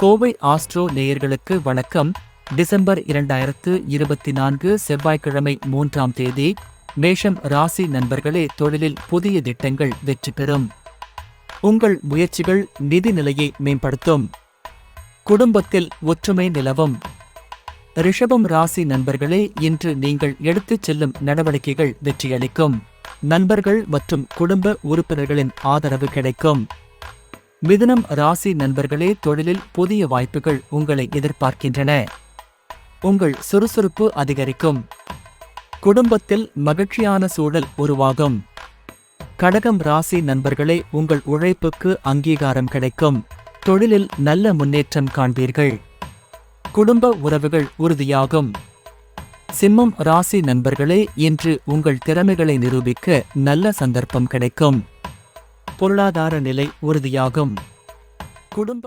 Kovai astro நேயர்களுக்கு வணக்கம். December இரண்டாயிரத்து இருபத்தி நான்கு செவ்வாய்க்கிழமை மூன்றாம் தேதி மேஷம் ராசி நண்பர்களே தொழிலில் புதிய திட்டங்கள் வெற்றி பெறும். உங்கள் முயற்சிகள் நிதி நிலையை மேம்படுத்தும். குடும்பத்தில் ஒற்றுமை நிலவும். ரிஷபம் ராசி நண்பர்களே இன்று நீங்கள் எடுத்துச் செல்லும் நடவடிக்கைகள் வெற்றியளிக்கும். நண்பர்கள் மற்றும் குடும்ப உறுப்பினர்களின் ஆதரவு கிடைக்கும். மிதுனம் ராசி நண்பர்களே தொழிலில் புதிய வாய்ப்புகள் உங்களை எதிர்பார்க்கின்றன. உங்கள் சுறுசுறுப்பு அதிகரிக்கும். குடும்பத்தில் மகிழ்ச்சியான சூழல் உருவாகும். கடகம் ராசி நண்பர்களே உங்கள் உழைப்புக்கு அங்கீகாரம் கிடைக்கும். தொழிலில் நல்ல முன்னேற்றம் காண்பீர்கள். குடும்ப உறவுகள் உறுதியாகும். சிம்மம் ராசி நண்பர்களே இன்று உங்கள் திறமைகளை நிரூபிக்க நல்ல சந்தர்ப்பம் கிடைக்கும். பொருளாதார நிலை உறுதியாகும். குடும்ப